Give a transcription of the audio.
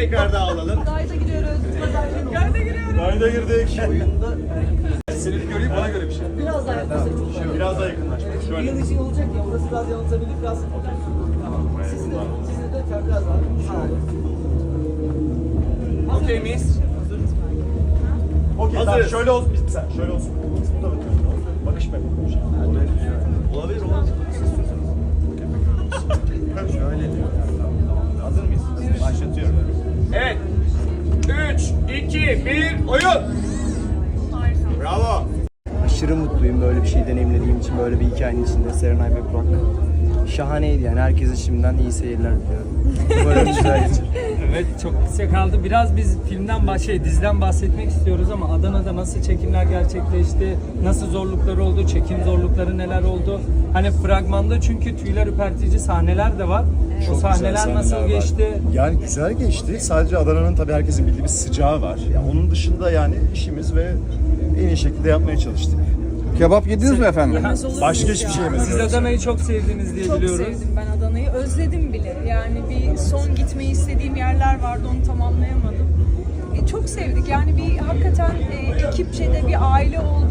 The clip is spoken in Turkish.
tekrar daha alalım. Gayda giriyoruz. Gayda giriyoruz. Kayda girdik. Oyunda Seni bir göreyim bana göre bir şey. biraz daha bir şey. Biraz daha yakınlaşmak. Bir Şöyle. yıl için olacak ya, orası biraz yanıltabilir, biraz... Siz de, siz de biraz daha. Ha. Okey miyiz? Okey tamam şöyle olsun. Biz, sen şöyle olsun. Bakış mı yapalım? Olabilir 2, 1, oyun. Bravo. Aşırı mutluyum böyle bir şey deneyimlediğim için böyle bir hikayenin içinde Serenay ve Burak. Şahaneydi yani herkese şimdiden iyi seyirler diliyorum. Umarım güzel geçer. Evet çok kısa kaldı. Biraz biz filmden baş, şey, diziden bahsetmek istiyoruz ama Adana'da nasıl çekimler gerçekleşti, nasıl zorlukları oldu, çekim zorlukları neler oldu? Hani fragmanda çünkü tüyler ürpertici sahneler de var. o Çok sahneler güzel nasıl sahneler var. geçti? Yani güzel geçti. Sadece Adana'nın tabii herkesin bildiği bir sıcağı var. Ya onun dışında yani işimiz ve en iyi şekilde yapmaya çalıştık. Kebap yediniz mi efendim? Yemez olur Başka muyuz hiçbir ya? şey yemedik. Siz Adana'yı çok sevdiniz diye Çok biliyoruz. sevdim ben Adana'yı. Özledim bile. Yani bir son gitmeyi istediğim yerler vardı onu tamamlayamadım. E, çok sevdik. Yani bir hakikaten e, ekipçe de bir aile oldu.